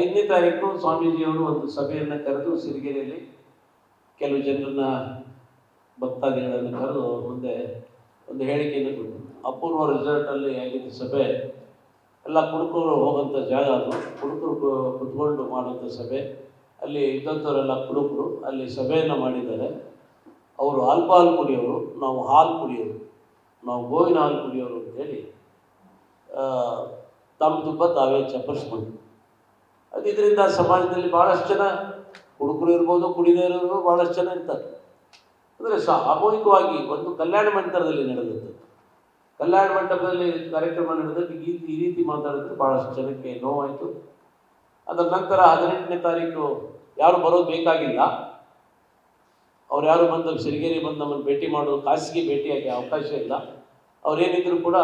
ಐದನೇ ತಾರೀಕು ಸ್ವಾಮೀಜಿಯವರು ಒಂದು ಸಭೆಯನ್ನು ಕರೆದು ಸಿರಿಗೆರೆಯಲ್ಲಿ ಕೆಲವು ಜನರನ್ನ ಭಕ್ತಾದಿಗಳನ್ನು ಕರೆದು ಅವ್ರ ಮುಂದೆ ಒಂದು ಹೇಳಿಕೆಯನ್ನು ಕೊಟ್ಟರು. ಅಪೂರ್ವ ರೆಸಾರ್ಟಲ್ಲಿ ಆಗಿದ್ದ ಸಭೆ, ಎಲ್ಲ ಕುಡುಕರು ಹೋಗೋಂಥ ಜಾಗ ಅದು. ಕುಡುಕರು ಕುತ್ಕೊಂಡು ಮಾಡುವಂಥ ಸಭೆ, ಅಲ್ಲಿ ಇದ್ದಂಥವರೆಲ್ಲ ಕುಡುಕರು, ಅಲ್ಲಿ ಸಭೆಯನ್ನು ಮಾಡಿದ್ದಾರೆ. ಅವರು ಆಲ್ಕೋಹಾಲ್ ಕುಡಿಯೋರು, ನಾವು ಹಾಲು ಕುಡಿಯೋರು, ನಾವು ಗೋವಿನ ಹಾಲು ಕುಡಿಯೋರು ಅಂತೇಳಿ ತಮ್ಮ ತುಂಬ ತಾವೇ ಚಪ್ಪರಿಸ್ಕೊಂಡು ಅದು ಇದರಿಂದ ಸಮಾಜದಲ್ಲಿ ಭಾಳಷ್ಟು ಜನ ಹುಡುಗರು ಇರ್ಬೋದು, ಕುಡಿದೇ ಇರೋರು ಭಾಳಷ್ಟು ಜನ ಇರ್ತಾರೆ. ಅಂದರೆ ಸಾಮೂಹಿಕವಾಗಿ ಒಂದು ಕಲ್ಯಾಣ ಮಂಟಪದಲ್ಲಿ ನಡೆದದ್ದು. ಕಲ್ಯಾಣ ಮಂಟಪದಲ್ಲಿ ಕಾರ್ಯಕ್ರಮ ನಡೆದಾಗ ಈ ಈ ರೀತಿ ಮಾತಾಡಿದ್ರೆ ಭಾಳಷ್ಟು ಜನಕ್ಕೆ ನೋವಾಯಿತು. ಅದರ ನಂತರ ಹದಿನೆಂಟನೇ ತಾರೀಕು ಯಾರು ಬರೋದು ಬೇಕಾಗಿಲ್ಲ. ಅವ್ರು ಯಾರು ಬಂದು ಸಿರಿಗೇರಿ ಬಂದು ನಮ್ಮನ್ನು ಭೇಟಿ ಮಾಡೋದು ಖಾಸಗಿ ಭೇಟಿಯಾಗಿ ಅವಕಾಶ ಇಲ್ಲ. ಅವರೇನಿದ್ರು ಕೂಡ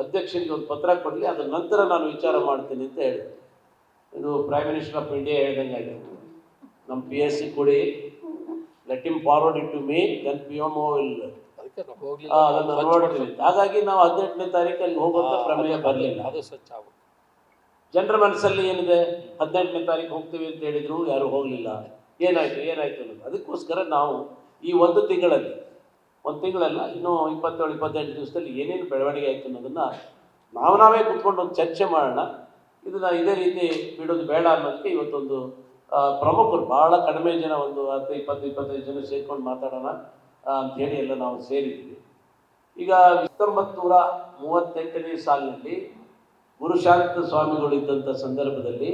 ಅಧ್ಯಕ್ಷರಿಗೆ ಒಂದು ಪತ್ರ ಕೊಡಲಿ, ಅದರ ನಂತರ ನಾನು ವಿಚಾರ ಮಾಡ್ತೀನಿ ಅಂತ ಹೇಳಿದೆ ಇದು ಪ್ರೈಮ್ ಮಿನಿಸ್ಟರ್ ಆಫ್ ಇಂಡಿಯಾ ಹೇಳ್ದಂಗೆ ಆಗಿದೆ ನಮ್ಮ ಪಿ ಎಸ್ ಸಿ ಕೊಡಿ let him forward it to me then P M will ಅದಕ್ಕೆ ನಾವು ಅದನ್ನು ನೋಡ್ತೀವಿ. ಹಾಗಾಗಿ ನಾವು ಹದಿನೆಂಟನೇ ತಾರೀಕಲ್ಲಿ ಹೋಗುವಂಥ ಪ್ರಮೇಯ ಬರಲಿಲ್ಲ. ಅದು ಸ್ವಚ್ಛ ಆಗುತ್ತೆ ಜನರ ಮನಸ್ಸಲ್ಲಿ ಏನಿದೆ? ಹದಿನೆಂಟನೇ ತಾರೀಕು ಹೋಗ್ತೀವಿ ಅಂತ ಹೇಳಿದ್ರು ಯಾರು ಹೋಗಲಿಲ್ಲ. ಏನಾಯ್ತು ಏನಾಯ್ತು ಅನ್ನೋದು. ಅದಕ್ಕೋಸ್ಕರ ನಾವು ಈ ಒಂದು ತಿಂಗಳಲ್ಲಿ ಒಂದು ತಿಂಗಳಲ್ಲ ಇನ್ನೂ ಇಪ್ಪತ್ತೇಳು ಇಪ್ಪತ್ತೆಂಟು ದಿವಸದಲ್ಲಿ ಏನೇನು ಬೆಳವಣಿಗೆ ಆಯಿತು ಅನ್ನೋದನ್ನು ನಾವು ನಾವೇ ಕುತ್ಕೊಂಡು ಒಂದು ಚರ್ಚೆ ಮಾಡೋಣ. ಇದನ್ನು ಇದೇ ರೀತಿ ಬಿಡೋದು ಬೇಡ ಅನ್ನೋದಕ್ಕೆ ಇವತ್ತೊಂದು ಪ್ರಮುಖರು ಭಾಳ ಕಡಿಮೆ ಜನ ಒಂದು ಹತ್ತು ಇಪ್ಪತ್ತು ಇಪ್ಪತ್ತೈದು ಜನ ಸೇರ್ಕೊಂಡು ಮಾತಾಡೋಣ ಅಂತ ಅಂಥೇಳಿ ಎಲ್ಲ ನಾವು ಸೇರಿದ್ದೀವಿ ಈಗ ಹತ್ತೊಂಬತ್ತು ನೂರ ಮೂವತ್ತೆಂಟನೇ ಸಾಲಿನಲ್ಲಿ ಗುರುಶಾಂತ ಸ್ವಾಮಿಗಳು ಇದ್ದಂಥ ಸಂದರ್ಭದಲ್ಲಿ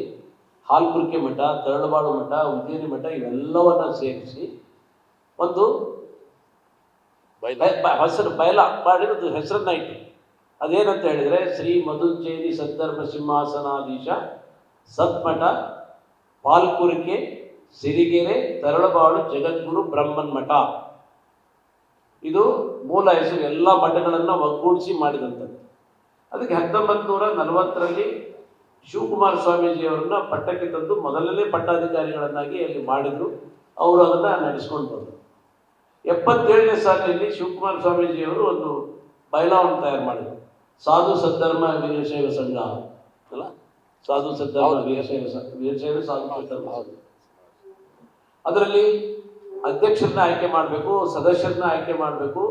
ಹಾಲ್ಪುರ್ಕೆ ಮಠ ತರಳಬಾಳು ಮಠ ಉಜ್ಜಯಿನಿ ಮಠ ಇವೆಲ್ಲವನ್ನ ಸೇರಿಸಿ ಒಂದು ಹೆಸರು ಬಯಲ ಮಾಡಿರೋದು ಹೆಸರನ್ನ ಇಟ್ಟು. ಅದೇನಂತ ಹೇಳಿದರೆ ಶ್ರೀ ಮಧುಚೇರಿ ಸದ್ಧರ್ಮ ಸಿಂಹಾಸನಾಧೀಶ ಸತ್ಮಠ, ಪಾಲ್ಕುರಿಕೆ, ಸಿರಿಗೆರೆ, ತರಳಬಾಳು, ಜಗದ್ಗುರು ಬ್ರಹ್ಮನ್ ಮಠ ಇದು ಮೂಲ ಹೆಸರು, ಎಲ್ಲ ಮಠಗಳನ್ನು ಒಗ್ಗೂಡಿಸಿ ಮಾಡಿದಂಥದ್ದು ಅದಕ್ಕೆ ಹತ್ತೊಂಬತ್ತು ನೂರ ನಲವತ್ತರಲ್ಲಿ ಶಿವಕುಮಾರ ಸ್ವಾಮೀಜಿಯವರನ್ನ ಪಟ್ಟಕ್ಕೆ ತಂದು ಮೊದಲನೇ ಪಟ್ಟಾಧಿಕಾರಿಗಳನ್ನಾಗಿ ಅಲ್ಲಿ ಮಾಡಿದರು. ಅವರು ಅದನ್ನು ನಡೆಸ್ಕೊಂಡು ಬಂದರು. ಎಪ್ಪತ್ತೇಳನೇ ಸಾಲಿನಲ್ಲಿ ಶಿವಕುಮಾರ ಸ್ವಾಮೀಜಿಯವರು ಒಂದು ಬಯಲಾವನ್ನು ತಯಾರು ಮಾಡಿದರು. ಸಾಧು ಸದ್ಧರ್ಮ ವೀರಶೈವ ಸಂಘ. ಅಲ್ಲ? ಸಾಧು ಸದ್ಧರ್ಮ. ವೀರಶೈವ ವೀರಶೈವ ಸಾಧು ಸದ್ಧರ್ಮ. ಅದರಲ್ಲಿ ಅಧ್ಯಕ್ಷರನ್ನ ಆಯ್ಕೆ ಮಾಡಬೇಕು ಸದಸ್ಯರನ್ನ ಆಯ್ಕೆ ಮಾಡಬೇಕು.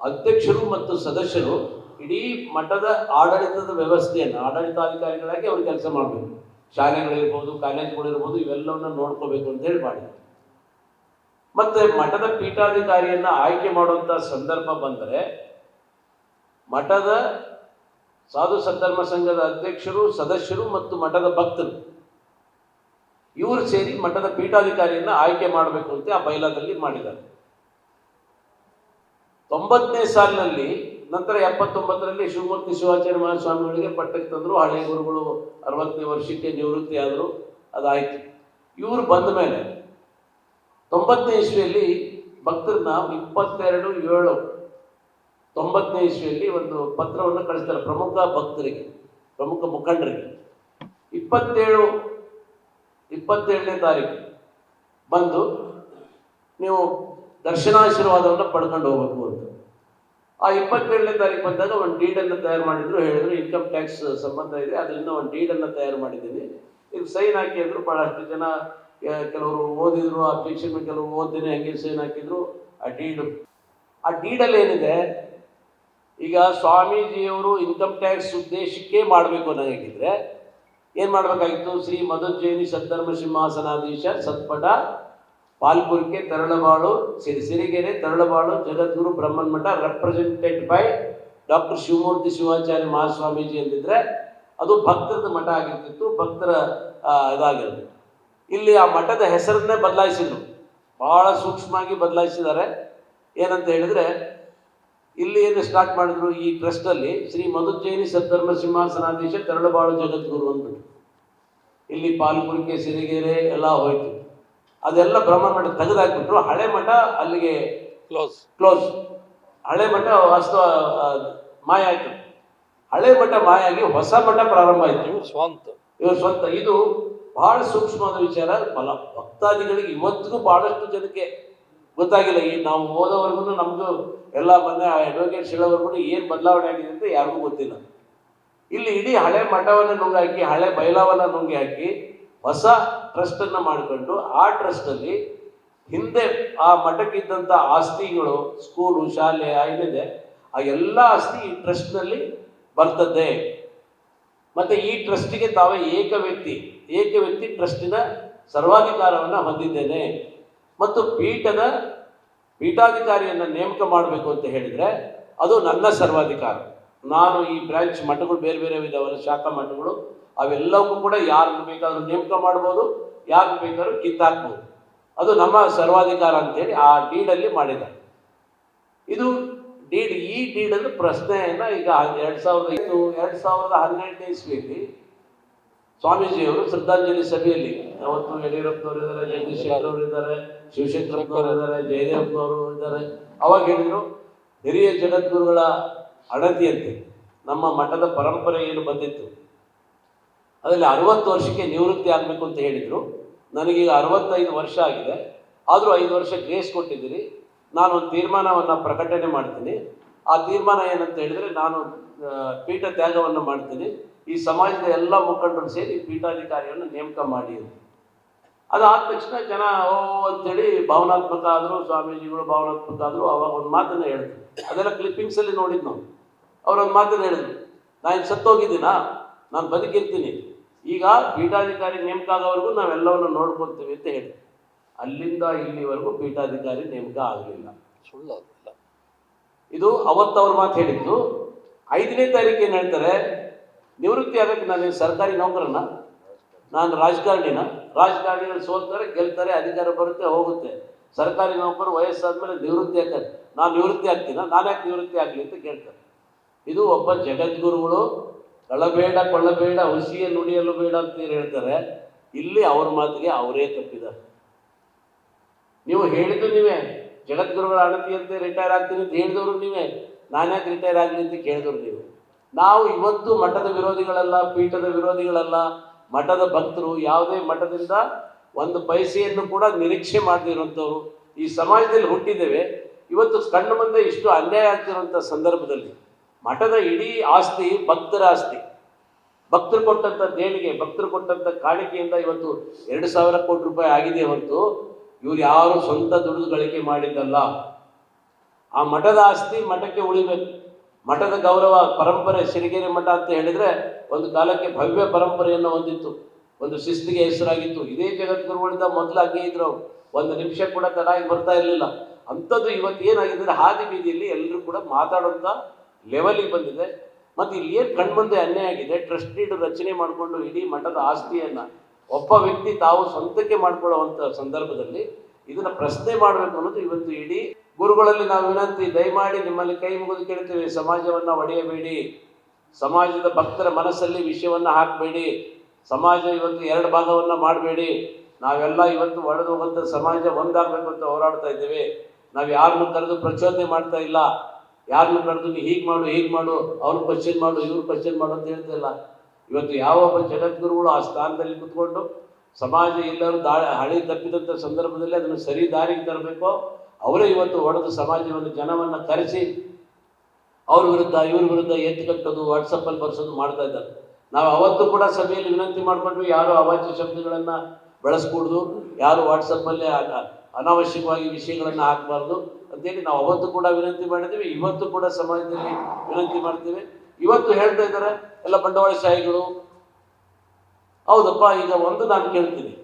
ಅಧ್ಯಕ್ಷರು ಮತ್ತು ಸದಸ್ಯರು ಇಡೀ ಮಠದ ಆಡಳಿತದ ವ್ಯವಸ್ಥೆಯನ್ನು ಆಡಳಿತಾಧಿಕಾರಿಗಳಾಗಿ ಅವರು ಕೆಲಸ ಮಾಡಬೇಕು. ಶಾಲೆಗಳಿರ್ಬೋದು ಕಾಲೇಜುಗಳಿರ್ಬೋದು ಇವೆಲ್ಲವನ್ನ ನೋಡ್ಕೋಬೇಕು ಅಂತ ಹೇಳಿ ಮಾಡಿ ಮತ್ತೆ ಮಠದ ಪೀಠಾಧಿಕಾರಿಯನ್ನ ಆಯ್ಕೆ ಮಾಡುವಂಥ ಸಂದರ್ಭ ಬಂದರೆ ಮಠದ ಸಾಧು ಸದ್ಧರ್ಮ ಸಂಘದ ಅಧ್ಯಕ್ಷರು, ಸದಸ್ಯರು ಮತ್ತು ಮಠದ ಭಕ್ತರು. ಇವರು ಸೇರಿ ಮಠದ ಪೀಠಾಧಿಕಾರಿಯನ್ನು ಆಯ್ಕೆ ಮಾಡಬೇಕು ಅಂತ ಆ ಬೈಲಾದಲ್ಲಿ ಮಾಡಿದ್ದಾರೆ. ತೊಂಬತ್ತನೇ ಸಾಲಿನಲ್ಲಿ, ನಂತರ ಎಪ್ಪತ್ತೊಂಬತ್ತರಲ್ಲಿ ಶಿವಮೂರ್ತಿ ಶಿವಾಚಾರ್ಯ ಮಹಾಸ್ವಾಮಿಗಳಿಗೆ ಪಟ್ಟಕ್ಕೆ ತಂದರು. ಹಳೆ ಗುರುಗಳು ಅರವತ್ತನೇ ವರ್ಷಕ್ಕೆ ನಿವೃತ್ತಿ ಆದರು. ಅದಾಯಿತು. ಇವರು ಬಂದ ಮೇಲೆ ತೊಂಬತ್ತನೇ ಇಸ್ವಿಯಲ್ಲಿ ಭಕ್ತರನ್ನ ಇಪ್ಪತ್ತೆರಡು, ಏಳು ತೊಂಬತ್ತನೇ ಇಸ್ವಿಯಲ್ಲಿ ಒಂದು ಪತ್ರವನ್ನು ಕಳಿಸ್ತಾರೆ ಪ್ರಮುಖ ಭಕ್ತರಿಗೆ ಪ್ರಮುಖ ಮುಖಂಡರಿಗೆ. ಇಪ್ಪತ್ತೇಳು ಇಪ್ಪತ್ತೇಳನೇ ತಾರೀಕು ಬಂದು ನೀವು ದರ್ಶನಾಶೀರ್ವಾದವನ್ನು ಪಡ್ಕೊಂಡು ಹೋಗ್ಬೇಕು ಅಂತ. ಆ ಇಪ್ಪತ್ತೇಳನೇ ತಾರೀಕು ಬಂದಾಗ ಒಂದು ಡೀಡನ್ನು ತಯಾರು ಮಾಡಿದ್ರು ಹೇಳಿದ್ರು ಇನ್ಕಮ್ ಟ್ಯಾಕ್ಸ್ ಸಂಬಂಧ ಇದೆ ಅದರಿಂದ ಒಂದು ಡೀಡನ್ನು ತಯಾರು ಮಾಡಿದ್ದೀನಿ. ಇದು ಸೈನ್ ಹಾಕಿ ಅಂದರು ಭಾಳಷ್ಟು ಜನ ಆ, ಕೆಲವರು ಓದಿದ್ರು ಅಬ್ಜೆಕ್ಷನ್ ಕೆಲವರು ಓದಿನೇ ಹಂಗೆ ಸೈನ್ ಹಾಕಿದ್ರು. ಆ ಡೀಡು ಆ ಡೀಡಲ್ಲಿ ಏನಿದೆ ಈಗ ಸ್ವಾಮೀಜಿಯವರು ಇನ್ಕಮ್ ಟ್ಯಾಕ್ಸ್ ಉದ್ದೇಶಕ್ಕೆ ಮಾಡಬೇಕು ಅನ್ನೋದಾಗಿದ್ದರೆ ಏನು ಮಾಡಬೇಕಾಗಿತ್ತು? ಶ್ರೀ ಮಧುಜೇನಿ ಸದ್ಧರ್ಮ ಸಿಂಹಾಸನಾಧೀಶ ಸತ್ಪಟ ಪಾಲ್ಪುರ್ಕೆ ತರಳಬಾಳು ಸಿರಿ, Sirigere, Taralabalu, Jagadguru Brahman Math represented by doctor Shivamurthy Shivacharya Mahaswamiji ಅಂತಿದ್ರೆ, ಅದು ಭಕ್ತರದ ಮಠ ಆಗಿರ್ತಿತ್ತು, ಭಕ್ತರ ಇದಾಗಿರ್ತಿತ್ತು. ಇಲ್ಲಿ ಆ ಮಠದ ಹೆಸರನ್ನೇ ಬದಲಾಯಿಸಿದ್ರು. ಬಹಳ ಸೂಕ್ಷ್ಮವಾಗಿ ಬದಲಾಯಿಸಿದ್ದಾರೆ. ಏನಂತ ಹೇಳಿದ್ರೆ ಇಲ್ಲಿ ಏನು ಸ್ಟಾರ್ಟ್ ಮಾಡಿದ್ರು? ಈ ಟ್ರಸ್ಟಲ್ಲಿ ಶ್ರೀ ಮಧುಜೈನಿ ಸದ್ಧರ್ಮ ಸಿಂಹಾಸನಾಧೀಶ ತೆರಳುಬಾಳು ಜಗದ್ಗುರು ಅಂದ್ಬಿಟ್ಟು ಇಲ್ಲಿ ಪಾಲ್ಪುರಿಕೆ ಸಿರಿಗೆರೆ ಎಲ್ಲ ಹೋಯ್ತು. ಅದೆಲ್ಲ ಬ್ರಹ್ಮ ಮಠ ತೆಗೆದಾಕ್ಬಿಟ್ರು. ಹಳೆ ಮಠ ಅಲ್ಲಿಗೆ ಕ್ಲೋಸ್ ಕ್ಲೋಸ್ ಹಳೆ ಮಠ ವಾಸ್ತವ ಮಾಯ ಆಯ್ತು. ಹಳೆ ಮಠ ಮಾಯ ಆಗಿ ಹೊಸ ಮಠ ಪ್ರಾರಂಭ ಆಯ್ತು. ಇವ್ರು ಸ್ವಂತ. ಇವ್ರ ಸ್ವಂತ. ಇದು ಬಹಳ ಸೂಕ್ಷ್ಮವಾದ ವಿಚಾರ. ಬಲ ಭಕ್ತಾದಿಗಳಿಗೆ ಇವತ್ತಿಗೂ ಬಹಳಷ್ಟು ಜನಕ್ಕೆ ಗೊತ್ತಾಗಿಲ್ಲ, ಈ ನಾವು ಹೋದವರೆಗೂ ನಮ್ಮದು ಎಲ್ಲ ಬಂದ ಅಡ್ವೊಕೇಟ್ ಹೇಳೋವರೆಗೂ ಏನು ಬದಲಾವಣೆ ಆಗಿದೆ ಅಂತ ಯಾರಿಗೂ ಗೊತ್ತಿಲ್ಲ. ಇಲ್ಲಿ ಇಡೀ ಹಳೆ ಮಠವನ್ನು ನುಂಗಿ ಹಾಕಿ ಹಳೆ ಬೈಲಾವನ್ನ ನುಂಗಿ ಹಾಕಿ ಹೊಸ ಟ್ರಸ್ಟ್ ಅನ್ನ ಮಾಡಿಕೊಂಡು ಆ ಟ್ರಸ್ಟ್ ಅಲ್ಲಿ ಹಿಂದೆ ಆ ಮಠಕ್ಕಿದ್ದಂಥ ಆಸ್ತಿಗಳು, ಸ್ಕೂಲು, ಶಾಲೆ ಏನಿದೆ ಆ ಎಲ್ಲ ಆಸ್ತಿ ಈ ಟ್ರಸ್ಟ್ನಲ್ಲಿ ಬರ್ತದೆ ಮತ್ತೆ ಈ ಟ್ರಸ್ಟಿಗೆ ತಾವೇ ಏಕ ವ್ಯಕ್ತಿ ಏಕ ವ್ಯಕ್ತಿ ಟ್ರಸ್ಟಿನ ಸರ್ವಾಧಿಕಾರವನ್ನ ಹೊಂದಿದ್ದೇನೆ. ಮತ್ತು ಪೀಠದ ಪೀಠಾಧಿಕಾರಿಯನ್ನ ನೇಮಕ ಮಾಡಬೇಕು ಅಂತ ಹೇಳಿದರೆ ಅದು ನನ್ನ ಸರ್ವಾಧಿಕಾರ. ನಾನು ಈ ಬ್ರಾಂಚ್ ಮಠಗಳು ಬೇರೆ ಬೇರೆ ವಿಧವಾದ ಶಾಖಾ ಮಠಗಳು ಅವೆಲ್ಲವೂ ಕೂಡ ಯಾರನ್ನು ಬೇಕಾದರೂ ನೇಮಕ ಮಾಡ್ಬೋದು ಯಾರು ಬೇಕಾದ್ರೂ ಕಿತ್ತಾಕ್ಬೋದು. ಅದು ನಮ್ಮ ಸರ್ವಾಧಿಕಾರ ಅಂತೇಳಿ ಆ ಡೀಡಲ್ಲಿ ಮಾಡಿದ್ದಾರೆ. ಇದು ಡೀಡ್, ಈ ಡೀಡಲ್ಲಿ ಪ್ರಶ್ನೆಯನ್ನು ಈಗ ಎರಡು ಸಾವಿರದ ಎರಡ್ ಸಾವಿರದ ಹನ್ನೆರಡನೇ ಇಸ್ವಿಯಲ್ಲಿ ಸ್ವಾಮೀಜಿಯವರು ಶ್ರದ್ಧಾಂಜಲಿ ಸಭೆಯಲ್ಲಿ ಅವತ್ತು ಯಡಿಯೂರಪ್ಪನವರು ಇದ್ದಾರೆ, ಜಗದೀಶ್ ಶೆಟ್ಟರ್ ಇದ್ದಾರೆ, ಶಿವಶಂಕರಪ್ಪನವರು ಇದ್ದಾರೆ, ಜಯದೇವಪ್ಪನವರು ಇದ್ದಾರೆ. ಅವಾಗ ಹೇಳಿದ್ರು, ಹಿರಿಯ ಜಗದ್ಗುರುಗಳ ಅಣತಿಯಂತೆ ನಮ್ಮ ಮಠದ ಪರಂಪರೆ ಏನು ಬಂದಿತ್ತು? ಅದರಲ್ಲಿ ಅರವತ್ತು ವರ್ಷಕ್ಕೆ ನಿವೃತ್ತಿ ಆಗಬೇಕು ಅಂತ ಹೇಳಿದರು. ನನಗೀಗ ಅರವತ್ತೈದು ವರ್ಷ ಆಗಿದೆ. ಆದರೂ ಐದು ವರ್ಷ ಗ್ರೇಸ್ ಕೊಟ್ಟಿದ್ದೀರಿ. ನಾನು ಒಂದು ತೀರ್ಮಾನವನ್ನು ಪ್ರಕಟಣೆ ಮಾಡ್ತೀನಿ. ಆ ತೀರ್ಮಾನ ಏನಂತ ಹೇಳಿದರೆ ನಾನು ಪೀಠ ತ್ಯಾಗವನ್ನು ಮಾಡ್ತೀನಿ. ಈ ಸಮಾಜದ ಎಲ್ಲ ಮುಖಂಡರು ಸೇರಿ ಪೀಠಾಧಿಕಾರಿಯನ್ನು ನೇಮಕ ಮಾಡಿ. ಅದಾದ ತಕ್ಷಣ ಜನ ಓ ಅಂತೇಳಿ ಭಾವನಾತ್ಮಕ ಆದರು ಸ್ವಾಮೀಜಿಗಳು ಭಾವನಾತ್ಮಕ ಆದರು ಅವಾಗ ಒಂದು ಮಾತನ್ನು ಹೇಳಿದ್ರು. ಅದೆಲ್ಲ ಕ್ಲಿಪ್ಪಿಂಗ್ಸಲ್ಲಿ ನೋಡಿದ್ದು ನಾವು. ಅವರೊಂದು ಮಾತನ್ನು ಹೇಳಿದ್ರು. ನಾನು ಸತ್ತೋಗಿದ್ದೀನಾ ನಾನು ಬದುಕಿರ್ತೀನಿ. ಈಗ ಪೀಠಾಧಿಕಾರಿ ನೇಮಕ ಆಗೋವರೆಗೂ ನಾವೆಲ್ಲವನ್ನು ನೋಡ್ಕೊತೀವಿ ಅಂತ ಹೇಳಿದ್ರು. ಅಲ್ಲಿಂದ ಇಲ್ಲಿವರೆಗೂ ಪೀಠಾಧಿಕಾರಿ ನೇಮಕ ಆಗಲಿಲ್ಲ. ಸುಳ್ಳು ಇದು ಅವತ್ತು ಅವ್ರ ಮಾತು ಹೇಳಿದ್ದು. ಐದನೇ ತಾರೀಕು ಏನು ಹೇಳ್ತಾರೆ? ನಿವೃತ್ತಿ ಆಗಬೇಕು ನಾನು ಸರ್ಕಾರಿ ನೌಕರನ? ನಾನು ರಾಜಕಾರಣಿನ? ರಾಜಕಾರಣಿಗಳು ಸೋಲ್ತಾರೆ ಗೆಲ್ತಾರೆ, ಅಧಿಕಾರ ಬರುತ್ತೆ, ಹೋಗುತ್ತೆ. ಸರ್ಕಾರಿ ನೌಕರು ವಯಸ್ಸಾದ ಮೇಲೆ ನಿವೃತ್ತಿ ಆಗ್ತಾರೆ. ನಾನು ನಿವೃತ್ತಿ ಆಗ್ತೀನ? ನಾನ್ಯಾಕೆ ನಿವೃತ್ತಿ ಆಗಲಿ ಅಂತ ಕೇಳ್ತಾರೆ. ಇದು ಒಬ್ಬ ಜಗದ್ಗುರುಗಳು ಕಳಬೇಡ ಕೊಳ್ಳಬೇಡ, ಹುಸಿಯ ನುಡಿಯಲು ಬೇಡ ಅಂತ ಹೇಳ್ತಾರೆ. ಇಲ್ಲಿ ಅವ್ರ ಮಾತಿಗೆ ಅವರೇ ತಪ್ಪಿದ್ದಾರೆ. ನೀವು ಹೇಳಿದ್ದು ನೀವೇ. ಜಗದ್ಗುರುಗಳ ಅಣತಿಯಂತೆ ರಿಟೈರ್ ಆಗ್ತೀನಿ ಅಂತ ಹೇಳಿದವರು ನೀವೇ. ನಾನ್ಯಾಕೆ ರಿಟೈರ್ ಆಗಲಿ ಅಂತ ಕೇಳಿದವರು ನೀವು. ನಾವು ಇವತ್ತು ಮಠದ ವಿರೋಧಿಗಳಲ್ಲ, ಪೀಠದ ವಿರೋಧಿಗಳಲ್ಲ, ಮಠದ ಭಕ್ತರು ಯಾವುದೇ ಮಠದಿಂದ ಒಂದು ಪೈಸೆಯನ್ನು ಕೂಡ ನಿರೀಕ್ಷೆ ಮಾಡದಿರುವಂಥವ್ರು ಈ ಸಮಾಜದಲ್ಲಿ ಹುಟ್ಟಿದ್ದೇವೆ. ಇವತ್ತು ಕಣ್ಣು ಮುಂದೆ ಇಷ್ಟು ಅನ್ಯಾಯ ಆಗ್ತಿರುವಂಥ ಸಂದರ್ಭದಲ್ಲಿ ಮಠದ ಇಡೀ ಆಸ್ತಿ ಭಕ್ತರ ಆಸ್ತಿ. ಭಕ್ತರು ಕೊಟ್ಟಂತ ದೇಣಿಗೆ, ಭಕ್ತರು ಕೊಟ್ಟಂತ ಕಾಣಿಕೆಯಿಂದ ಇವತ್ತು ಎರಡು ಸಾವಿರ ಕೋಟಿ ರೂಪಾಯಿ ಆಗಿದೆ ಹೊರತು ಇವ್ರು ಯಾರು ಸ್ವಂತ ದುಡಿದು ಗಳಿಕೆ ಮಾಡಿದ್ದಲ್ಲ. ಆ ಮಠದ ಆಸ್ತಿ ಮಠಕ್ಕೆ ಉಳಿಬೇಕು. ಮಠದ ಗೌರವ ಪರಂಪರೆ ಸಿರಿಗೆರೆ ಮಠ ಅಂತ ಹೇಳಿದ್ರೆ ಒಂದು ಕಾಲಕ್ಕೆ ಭವ್ಯ ಪರಂಪರೆಯನ್ನು ಹೊಂದಿತ್ತು. ಒಂದು ಶಿಸ್ತಿಗೆ ಹೆಸರಾಗಿತ್ತು. ಇದೇ ಜಗದ್ಗುರುಗಳಿಂದ ಮೊದಲು ಹಂಗೆ ಇದ್ರು ಒಂದು ನಿಮಿಷ ಕೂಡ ತಡಾಗಿ ಬರ್ತಾ ಇರಲಿಲ್ಲ. ಅಂಥದ್ದು ಇವತ್ತು ಏನಾಗಿದೆ ಹಾದಿ ಬೀದಿಯಲ್ಲಿ ಎಲ್ಲರೂ ಕೂಡ ಮಾತಾಡುವಂಥ ಲೆವೆಲಿಗೆ ಬಂದಿದೆ. ಮತ್ತು ಇಲ್ಲಿ ಏನು ಕಣ್ಮುಂದೆ ಅನ್ಯಾಯ ಆಗಿದೆ? ಟ್ರಸ್ಟಿಡ್ ರಚನೆ ಮಾಡಿಕೊಂಡು ಇಡೀ ಮಠದ ಆಸ್ತಿಯನ್ನು ಒಬ್ಬ ವ್ಯಕ್ತಿ ತಾವು ಸ್ವಂತಕ್ಕೆ ಮಾಡ್ಕೊಳ್ಳುವಂಥ ಸಂದರ್ಭದಲ್ಲಿ ಇದನ್ನ ಪ್ರಶ್ನೆ ಮಾಡಬೇಕು ಅನ್ನೋದು ಇವತ್ತು ಇಡೀ ಗುರುಗಳಲ್ಲಿ ನಾವು ವಿನಂತಿ, ದಯಮಾಡಿ ನಿಮ್ಮಲ್ಲಿ ಕೈ ಮುಗಿದು ಕೇಳ್ತೇವೆ, ಸಮಾಜವನ್ನ ಒಡೆಯಬೇಡಿ. ಸಮಾಜದ ಭಕ್ತರ ಮನಸ್ಸಲ್ಲಿ ವಿಷಯವನ್ನ ಹಾಕಬೇಡಿ. ಸಮಾಜ ಇವತ್ತು ಎರಡು ಭಾಗವನ್ನ ಮಾಡಬೇಡಿ. ನಾವೆಲ್ಲ ಇವತ್ತು ಒಡೆದು ಹೋಗುವಂಥ ಸಮಾಜ ಒಂದಾಗಬೇಕು ಅಂತ ಹೋರಾಡ್ತಾ ಇದ್ದೇವೆ. ನಾವು ಯಾರನ್ನು ಕರೆದು ಪ್ರಚೋದನೆ ಮಾಡ್ತಾ ಇಲ್ಲ. ಯಾರನ್ನು ಕರೆದು ಹೀಗೆ ಮಾಡು ಹೀಗೆ ಮಾಡು, ಅವ್ರು ಕ್ವಶನ್ ಮಾಡು, ಇವ್ರು ಕ್ವಶನ್ ಮಾಡು ಅಂತ ಹೇಳ್ತಾ ಇಲ್ಲ. ಇವತ್ತು ಯಾವೊಬ್ಬ ಜಗದ್ಗುರುಗಳು ಆ ಸ್ಥಾನದಲ್ಲಿ ಕುತ್ಕೊಂಡು ಸಮಾಜ ಎಲ್ಲರೂ ದಾ ಹಳಿ ತಪ್ಪಿದಂಥ ಸಂದರ್ಭದಲ್ಲಿ ಅದನ್ನು ಸರಿ ದಾರಿಗೆ ತರಬೇಕು? ಅವರೇ ಇವತ್ತು ಹೊಡೆದು ಸಮಾಜವನ್ನು, ಜನವನ್ನು ಕರೆಸಿ ಅವ್ರ ವಿರುದ್ಧ, ಇವ್ರ ವಿರುದ್ಧ ಎತ್ತು ಕಟ್ಟೋದು ವಾಟ್ಸಪ್ಪಲ್ಲಿ ಬರ್ಸೋದು ಮಾಡ್ತಾ ಇದ್ದಾರೆ. ನಾವು ಅವತ್ತು ಕೂಡ ಸಭೆಯಲ್ಲಿ ವಿನಂತಿ ಮಾಡಿಕೊಂಡ್ವಿ, ಯಾರು ಅವಾಚ್ಯ ಶಬ್ದಗಳನ್ನು ಬಳಸ್ಕೂಡ್ದು, ಯಾರು ವಾಟ್ಸಪ್ಪಲ್ಲಿ ಅನ- ಅನಾವಶ್ಯಕವಾಗಿ ವಿಷಯಗಳನ್ನು ಹಾಕಬಾರ್ದು ಅಂತೇಳಿ ನಾವು ಅವತ್ತು ಕೂಡ ವಿನಂತಿ ಮಾಡಿದ್ದೀವಿ, ಇವತ್ತು ಕೂಡ ಸಮಾಜದಲ್ಲಿ ವಿನಂತಿ ಮಾಡ್ತೀವಿ. ಇವತ್ತು ಹೇಳ್ತಾ ಇದ್ದಾರೆ, ಎಲ್ಲ ಬಂಡವಾಳಶಾಹಿಗಳು ಹೌದಪ್ಪ ಈಗ ಒಂದು ನಾನು ಕೇಳ್ತೀನಿ.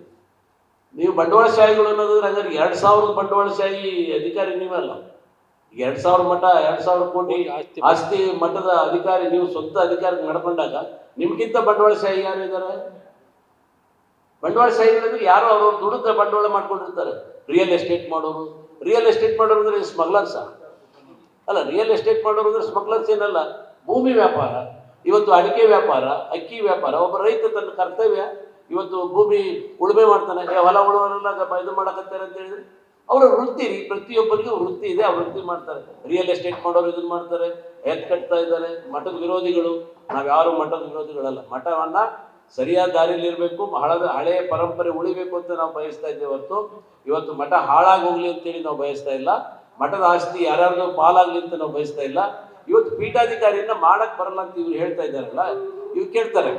ನೀವು ಬಂಡವಾಳಶಾಹಿಗಳು ಅನ್ನೋದಾದ್ರೆ ಹಂಗಾರೆ ಎರಡು ಸಾವಿರದ ಬಂಡವಾಳಶಾಹಿ ಅಧಿಕಾರಿ ನೀವಲ್ಲ. ಎರಡು ಸಾವಿರ ಮಠ ಎರಡು ಸಾವಿರ ಕೋಟಿ ಆಸ್ತಿ ಮಠದ ಅಧಿಕಾರಿ ನೀವು ಸ್ವಂತ ಅಧಿಕಾರಿ ನಡ್ಕೊಂಡಾಗ ನಿಮ್ಗಿಂತ ಬಂಡವಾಳಶಾಹಿ ಯಾರು ಇದ್ದಾರೆ? ಬಂಡವಾಳಶಾಹಿಗಳಂದ್ರೆ ಯಾರು ಅವರು ದುಡಿದ ಬಂಡವಾಳ ಮಾಡ್ಕೊಂಡಿರ್ತಾರೆ. ರಿಯಲ್ ಎಸ್ಟೇಟ್ ಮಾಡೋರು. ರಿಯಲ್ ಎಸ್ಟೇಟ್ ಮಾಡೋರು ಅಂದ್ರೆ ಸ್ಮಗ್ಲರ್ಸ ಅಲ್ಲ ರಿಯಲ್ ಎಸ್ಟೇಟ್ ಮಾಡೋರು ಅಂದ್ರೆ ಸ್ಮಗ್ಲರ್ಸ್ ಏನಲ್ಲ ಭೂಮಿ ವ್ಯಾಪಾರ. ಇವತ್ತು ಅಡಿಕೆ ವ್ಯಾಪಾರ, ಅಕ್ಕಿ ವ್ಯಾಪಾರ, ಒಬ್ಬ ರೈತ ತನ್ನ ಕರ್ತವ್ಯ ಇವತ್ತು ಭೂಮಿ ಉಳುಮೆ ಮಾಡ್ತಾನೆ ಹೊಲ ಉಳುವಲ್ಲ ಇದು ಮಾಡಕತ್ತಾರೆ ಅಂತ ಹೇಳಿದ್ರೆ, ಅವರ ವೃತ್ತಿ ಪ್ರತಿಯೊಬ್ಬರಿಗೂ ವೃತ್ತಿ ಇದೆ, ಆ ವೃತ್ತಿ ಮಾಡ್ತಾರೆ. ರಿಯಲ್ ಎಸ್ಟೇಟ್ ಮಾಡೋರು ಇದನ್ನ ಮಾಡ್ತಾರೆ, ಎತ್ ಕಟ್ತಾ ಇದ್ದಾರೆ, ಮಠದ ವಿರೋಧಿಗಳು. ನಾವ್ಯಾರು ಮಠದ ವಿರೋಧಿಗಳಲ್ಲ. ಮಠವನ್ನ ಸರಿಯಾದ ದಾರಿಯಲ್ಲಿ ಇರಬೇಕು ಹಳದ ಹಳೆಯ ಪರಂಪರೆ ಉಳಿಬೇಕು ಅಂತ ನಾವು ಬಯಸ್ತಾ ಇದ್ದೇವೆ ಹೊರತು, ಇವತ್ತು ಮಠ ಹಾಳಾಗಿ ಹೋಗ್ಲಿ ಅಂತೇಳಿ ನಾವು ಬಯಸ್ತಾ ಇಲ್ಲ. ಮಠದ ಆಸ್ತಿ ಯಾರ್ಯಾರ್ದು ಪಾಲಾಗ್ಲಿ ಅಂತ ನಾವು ಬಯಸ್ತಾ ಇಲ್ಲ. ಇವತ್ತು ಪೀಠಾಧಿಕಾರಿಯನ್ನ ಮಾಡಕ್ ಬರಲ್ಲ ಅಂತ ಇವ್ರು ಹೇಳ್ತಾ ಇದ್ದಾರಲ್ಲ, ಇವ್ರು ಕೇಳ್ತಾರೆ.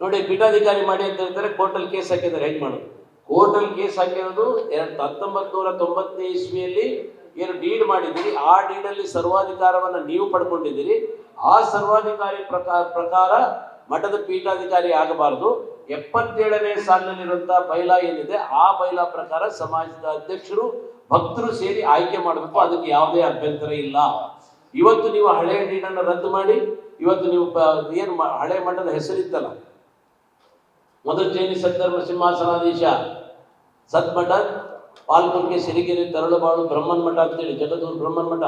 ನೋಡಿ, ಪೀಠಾಧಿಕಾರಿ ಮಾಡಿ ಅಂತ ಹೇಳ್ತಾರೆ, ಕೋರ್ಟಲ್ಲಿ ಕೇಸ್ ಹಾಕಿದ್ದಾರೆ, ಹೆಂಗ್ ಮಾಡೋದು? ಕೋರ್ಟಲ್ಲಿ ಕೇಸ್ ಹಾಕಿರೋದು ಎರಡ್ ಹತ್ತೊಂಬತ್ತು ನೂರ ತೊಂಬತ್ತನೇ ಇಸ್ವಿಯಲ್ಲಿ ಏನು ಡೀಡ್ ಮಾಡಿದ್ದೀರಿ, ಆ ಡೀಡಲ್ಲಿ ಸರ್ವಾಧಿಕಾರವನ್ನು ನೀವು ಪಡ್ಕೊಂಡಿದ್ದೀರಿ, ಆ ಸರ್ವಾಧಿಕಾರಿ ಪ್ರಕಾರ ಪ್ರಕಾರ ಮಠದ ಪೀಠಾಧಿಕಾರಿ ಆಗಬಾರದು. ಎಪ್ಪತ್ತೇಳನೇ ಸಾಲಿನಲ್ಲಿರುವಂತಹ ಬೈಲಾ ಏನಿದೆ, ಆ ಬೈಲಾ ಪ್ರಕಾರ ಸಮಾಜದ ಅಧ್ಯಕ್ಷರು, ಭಕ್ತರು ಸೇರಿ ಆಯ್ಕೆ ಮಾಡಬೇಕು, ಅದಕ್ಕೆ ಯಾವುದೇ ಅಭ್ಯಂತರ ಇಲ್ಲ. ಇವತ್ತು ನೀವು ಹಳೆ ಡೀಡನ್ನು ರದ್ದು ಮಾಡಿ, ಇವತ್ತು ನೀವು ಏನು ಹಳೆ ಮಠದ ಹೆಸರಿತ್ತಲ್ಲ. ಮೊದಲು ಜೈನಿ ಸದ್ಧರ್ಮ ಸಿಂಹಾಸನಾಧೀಶ ಸದ್ಮಠ ಪಾಲ್ಗುರ್ಗೆ ಸಿರಿಗೆರೆ, ತರಳುಬಾಳು, ಬ್ರಹ್ಮನ್ ಮಠ ಅಂತೇಳಿ ಜಗದೂರು ಬ್ರಹ್ಮನ್ ಮಠ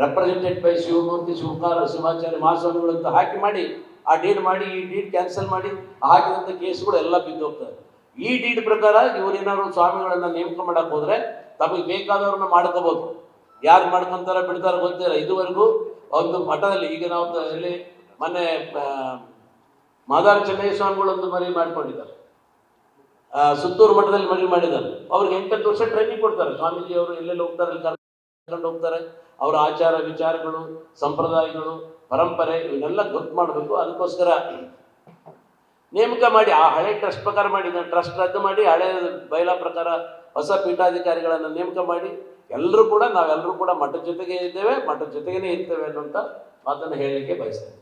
ರೆಪ್ರೆಸೆಂಟೆಡ್ ಬೈ ಶಿವಮೂರ್ತಿ ಶಿವಕಾರ ಶಿವಾಚಾರ್ಯ ಮಹಾಸ್ವಾಮಿಗಳು ಅಂತ ಹಾಕಿ ಮಾಡಿ, ಆ ಡೀಡ್ ಮಾಡಿ, ಈ ಡೀಡ್ ಕ್ಯಾನ್ಸಲ್ ಮಾಡಿ ಹಾಕಿದಂಥ ಕೇಸ್ಗಳು ಎಲ್ಲ ಬಿದ್ದು ಹೋಗ್ತಾರೆ ಈ ಡೀಡ್ ಪ್ರಕಾರ ಇವರೇನಾದ್ರು ಸ್ವಾಮಿಗಳನ್ನ ನೇಮಕ ಮಾಡಕ್ ಹೋದ್ರೆ, ತಮಗೆ ಬೇಕಾದವ್ರನ್ನ ಮಾಡ್ಕೋಬಹುದು ಯಾರು ಮಾಡ್ಕೊಂತಾರ ಬಿಡ್ತಾರ ಗೊತ್ತಿಲ್ಲ ಇದುವರೆಗೂ ಒಂದು ಮಠದಲ್ಲಿ, ಈಗ ನಾವು ಇಲ್ಲಿ ಮೊನ್ನೆ ಮಾದಾರ ಚೆನ್ನಯ್ಯ ಸ್ವಾಮಿಗಳು ಒಂದು ಮರಿ ಮಾಡ್ಕೊಂಡಿದ್ದಾರೆ ಸುತ್ತೂರು ಮಠದಲ್ಲಿ ಮದುವೆ ಮಾಡಿದ್ದಾರೆ. ಅವ್ರಿಗೆ ಎಂಟತ್ತು ವರ್ಷ ಟ್ರೈನಿಂಗ್ ಕೊಡ್ತಾರೆ. ಸ್ವಾಮೀಜಿ ಅವರು ಎಲ್ಲೆಲ್ಲಿ ಹೋಗ್ತಾರೆ ಕರ್ಕೊಂಡು ಹೋಗ್ತಾರೆ. ಅವರ ಆಚಾರ ವಿಚಾರಗಳು, ಸಂಪ್ರದಾಯಗಳು, ಪರಂಪರೆ, ಇವನ್ನೆಲ್ಲ ಗೊತ್ತು ಮಾಡಬೇಕು. ಅದಕ್ಕೋಸ್ಕರ ನೇಮಕ ಮಾಡಿ, ಆ ಹಳೆ ಟ್ರಸ್ಟ್ ಪ್ರಕಾರ ಮಾಡಿ ಟ್ರಸ್ಟ್ ರದ್ದು ಮಾಡಿ, ಹಳೆ ಬಯಲಾ ಪ್ರಕಾರ ಹೊಸ ಪೀಠಾಧಿಕಾರಿಗಳನ್ನು ನೇಮಕ ಮಾಡಿ ಎಲ್ಲರೂ ಕೂಡ ನಾವೆಲ್ಲರೂ ಕೂಡ ಮಠದ ಜೊತೆಗೆ ಇದ್ದೇವೆ ಮಠದ ಜೊತೆಗೇನೆ ಇರ್ತೇವೆ ಅನ್ನುವಂಥ ಮಾತನ್ನು ಹೇಳಲಿಕ್ಕೆ ಬಯಸ್ತೇನೆ.